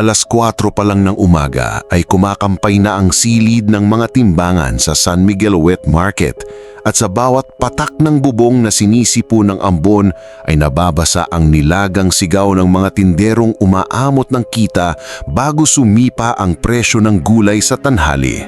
Alas 4 pa lang ng umaga ay kumakampay na ang silid ng mga timbangan sa San Miguel Wet Market at sa bawat patak ng bubong na sinisipo ng ambon ay nababasa ang nilagang sigaw ng mga tinderong umaamot ng kita bago sumipa ang presyo ng gulay sa tanhali.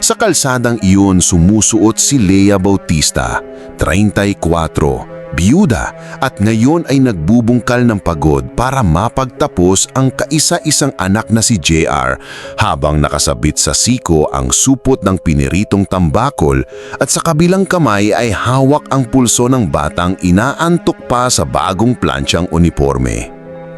Sa kalsadang iyon sumusuot si Lea Bautista, 34, biyuda at ngayon ay nagbubungkal ng pagod para mapagtapos ang kaisa-isang anak na si JR habang nakasabit sa siko ang supot ng piniritong tambakol at sa kabilang kamay ay hawak ang pulso ng batang inaantok pa sa bagong plantsyang uniforme.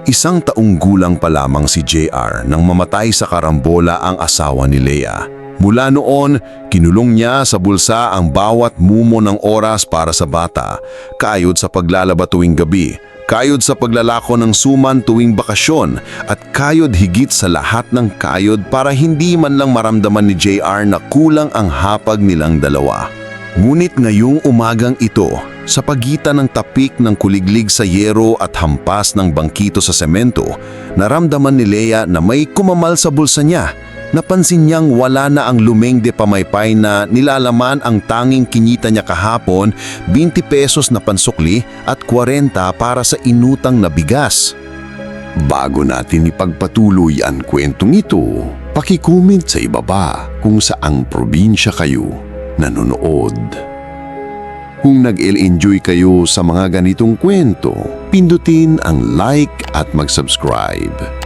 Isang taong gulang pa lamang si JR nang mamatay sa karambola ang asawa ni Leah. Mula noon, kinulong niya sa bulsa ang bawat mumo ng oras para sa bata, kayod sa paglalaba tuwing gabi, kayod sa paglalako ng suman tuwing bakasyon, at kayod higit sa lahat ng kayod para hindi man lang maramdaman ni JR na kulang ang hapag nilang dalawa. Ngunit ngayong umagang ito, sa pagitan ng tapik ng kuliglig sa yero at hampas ng bangkito sa semento, naramdaman ni Leia na may kumamal sa bulsa niya. Napansin niyang wala na ang lumeng de pamaypay na nilalaman ang tanging kinita niya kahapon, 20 pesos na pansukli at 40 para sa inutang na bigas. Bago natin ipagpatuloy ang kwentong ito, pakicomment sa ibaba kung saang probinsya kayo nanonood. Kung nag-enjoy kayo sa mga ganitong kwento, pindutin ang like at mag-subscribe.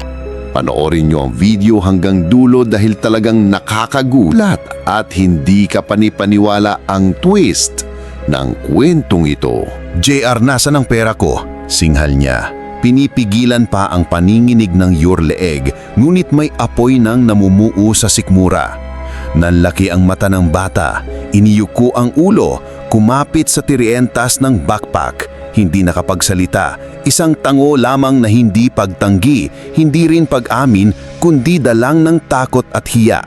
Panoorin nyo ang video hanggang dulo dahil talagang nakakagulat at hindi ka panipaniwala ang twist ng kwentong ito. JR, nasa ng pera ko? Singhal niya. Pinipigilan pa ang paninginig ng yorleeg ngunit may apoy nang namumuo sa sikmura. Nanlaki ang mata ng bata, iniyuko ang ulo, kumapit sa tirientas ng backpack, hindi nakapagsalita, isang tango lamang na hindi pagtanggi, hindi rin pag-amin, kundi dalang ng takot at hiya.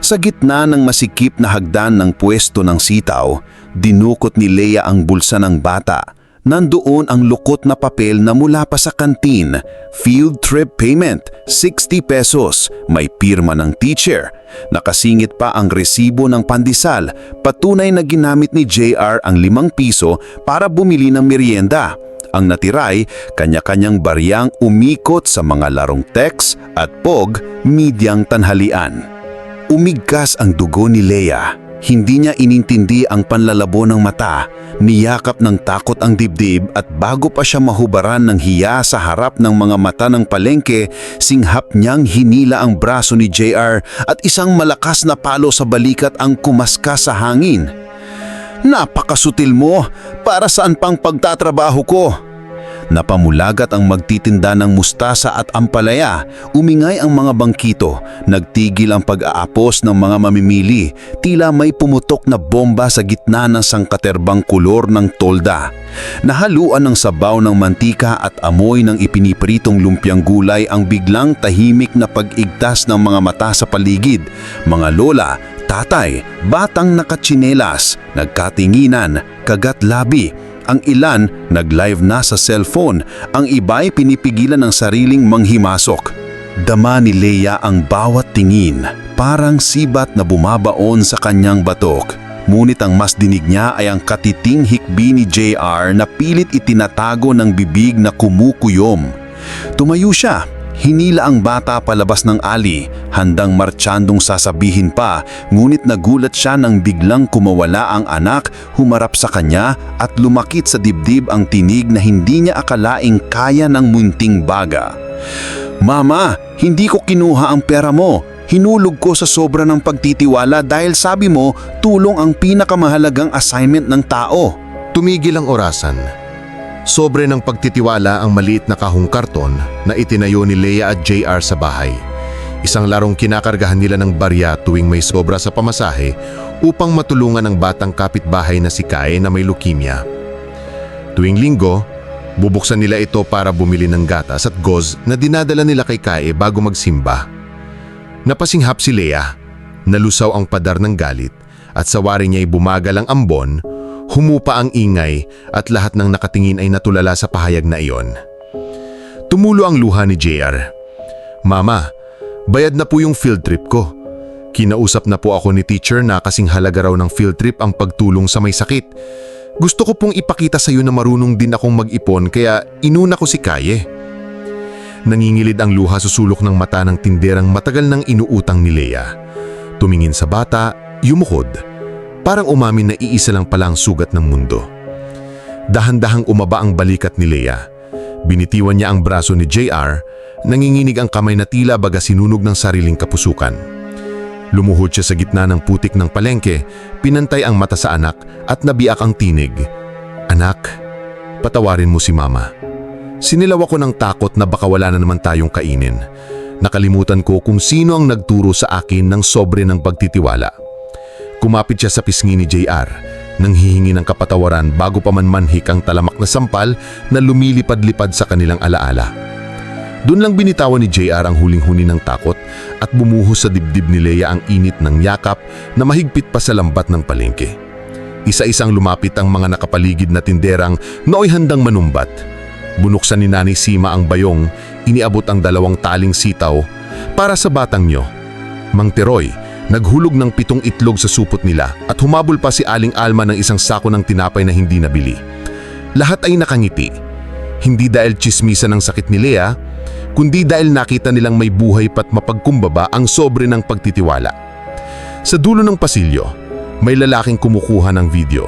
Sa gitna ng masikip na hagdan ng pwesto ng sitaw, dinukot ni Leia ang bulsa ng bata. Nandoon ang lukot na papel na mula pa sa kantin. Field trip payment, 60 pesos. May pirma ng teacher. Nakasingit pa ang resibo ng pandesal. Patunay na ginamit ni JR ang limang piso para bumili ng merienda. Ang natiray, kanya-kanyang bariyang umikot sa mga larong text at pog, midyang tanhalian. Umigkas ang dugo ni Leia. Hindi niya inintindi ang panlalabo ng mata, niyakap ng takot ang dibdib at bago pa siya mahubaran ng hiya sa harap ng mga mata ng palengke, singhap niyang hinila ang braso ni JR at isang malakas na palo sa balikat ang kumaska sa hangin. Napakasutil mo! Para saan pang pagtatrabaho ko? Napamulagat ang magtitinda ng mustasa at ampalaya, umingay ang mga bangkito, nagtigil ang pag-aapos ng mga mamimili, tila may pumutok na bomba sa gitna ng sangkaterbang kulor ng tolda. Nahaluan ng sabaw ng mantika at amoy ng ipinipritong lumpiang gulay ang biglang tahimik na pag-igtas ng mga mata sa paligid, mga lola, tatay, batang nakatsinelas, nagkatinginan, kagat labi, ang ilan nag-live na sa cellphone, ang iba'y pinipigilan ng sariling manghimasok. Dama ni Leia ang bawat tingin, parang sibat na bumabaon sa kanyang batok. Ngunit ang mas dinig niya ay ang katiting hikbi ni JR na pilit itinatago ng bibig na kumukuyom. Tumayo siya, Hinila ang bata palabas ng ali, handang martsyandong sasabihin pa, ngunit nagulat siya nang biglang kumawala ang anak, humarap sa kanya at lumakit sa dibdib ang tinig na hindi niya akalaing kaya ng munting baga. Mama, hindi ko kinuha ang pera mo. Hinulog ko sa sobra ng pagtitiwala dahil sabi mo tulong ang pinakamahalagang assignment ng tao. Tumigil ang orasan. Sobre ng pagtitiwala ang maliit na kahong karton na itinayo ni Leia at JR sa bahay. Isang larong kinakargahan nila ng barya tuwing may sobra sa pamasahe upang matulungan ang batang kapitbahay na si Kai na may leukemia. Tuwing linggo, bubuksan nila ito para bumili ng gatas at goz na dinadala nila kay Kai bago magsimba. Napasinghap si Leia, nalusaw ang padar ng galit at sa wari niya'y bumagal ang ambon Humupa ang ingay at lahat ng nakatingin ay natulala sa pahayag na iyon. Tumulo ang luha ni JR. Mama, bayad na po yung field trip ko. Kinausap na po ako ni teacher na kasing halaga raw ng field trip ang pagtulong sa may sakit. Gusto ko pong ipakita sa iyo na marunong din akong mag-ipon kaya inuna ko si Kaye. Nangingilid ang luha sa sulok ng mata ng tinderang matagal nang inuutang ni Leia. Tumingin sa bata, yumukod. Parang umamin na iisa lang pala ang sugat ng mundo. Dahan-dahang umaba ang balikat ni Leia. Binitiwan niya ang braso ni JR, nanginginig ang kamay na tila baga sinunog ng sariling kapusukan. Lumuhod siya sa gitna ng putik ng palengke, pinantay ang mata sa anak at nabiak ang tinig. Anak, patawarin mo si mama. Sinilaw ako ng takot na baka wala na naman tayong kainin. Nakalimutan ko kung sino ang nagturo sa akin ng sobre ng pagtitiwala. Kumapit siya sa pisngi ni JR, nang hihingi ng kapatawaran bago pa man manhik ang talamak na sampal na lumilipad-lipad sa kanilang alaala. Doon lang binitawan ni JR ang huling-huni ng takot at bumuhos sa dibdib ni Leia ang init ng yakap na mahigpit pa sa lambat ng palengke. Isa-isang lumapit ang mga nakapaligid na tinderang nooy handang manumbat. Bunuksan ni Nani Sima ang bayong, iniabot ang dalawang taling sitaw para sa batang nyo. Mang Teroy, naghulog ng pitong itlog sa supot nila at humabol pa si Aling Alma ng isang sako ng tinapay na hindi nabili. Lahat ay nakangiti. Hindi dahil chismisa ng sakit ni Lea, kundi dahil nakita nilang may buhay pat mapagkumbaba ang sobre ng pagtitiwala. Sa dulo ng pasilyo, may lalaking kumukuha ng video.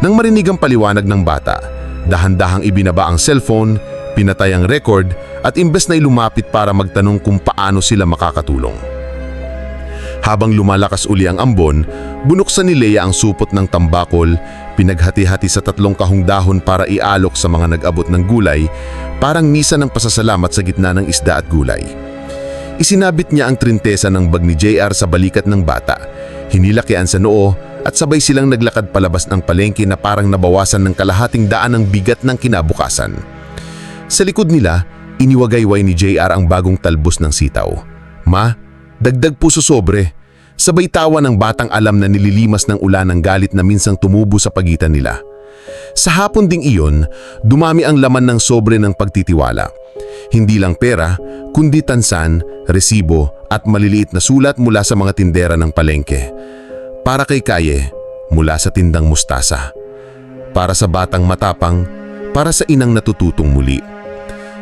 Nang marinig ang paliwanag ng bata, dahan-dahang ibinaba ang cellphone, pinatay ang record at imbes na ilumapit para magtanong kung paano sila makakatulong. Habang lumalakas uli ang ambon, bunuksan ni Leia ang supot ng tambakol, pinaghati-hati sa tatlong kahong dahon para ialok sa mga nag-abot ng gulay, parang misa ng pasasalamat sa gitna ng isda at gulay. Isinabit niya ang trintesa ng bag ni JR sa balikat ng bata, hinilakian sa noo at sabay silang naglakad palabas ng palengke na parang nabawasan ng kalahating daan ng bigat ng kinabukasan. Sa likod nila, iniwagayway ni JR ang bagong talbos ng sitaw. Ma, dagdag puso sobre. Sabay tawa ng batang alam na nililimas ng ulan ng galit na minsang tumubo sa pagitan nila. Sa hapon ding iyon, dumami ang laman ng sobre ng pagtitiwala. Hindi lang pera, kundi tansan, resibo at maliliit na sulat mula sa mga tindera ng palengke. Para kay Kaye, mula sa tindang mustasa. Para sa batang matapang, para sa inang natututong muli.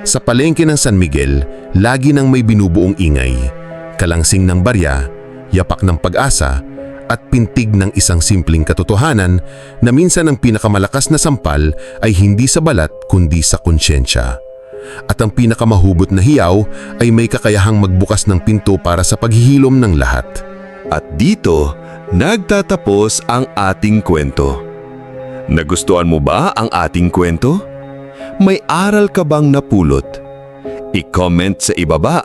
Sa palengke ng San Miguel, lagi nang may binubuong ingay. Kalangsing ng barya, yapak ng pag-asa, at pintig ng isang simpleng katotohanan na minsan ang pinakamalakas na sampal ay hindi sa balat kundi sa konsyensya. At ang pinakamahubot na hiyaw ay may kakayahang magbukas ng pinto para sa paghihilom ng lahat. At dito, nagtatapos ang ating kwento. Nagustuhan mo ba ang ating kwento? May aral ka bang napulot? I-comment sa ibaba.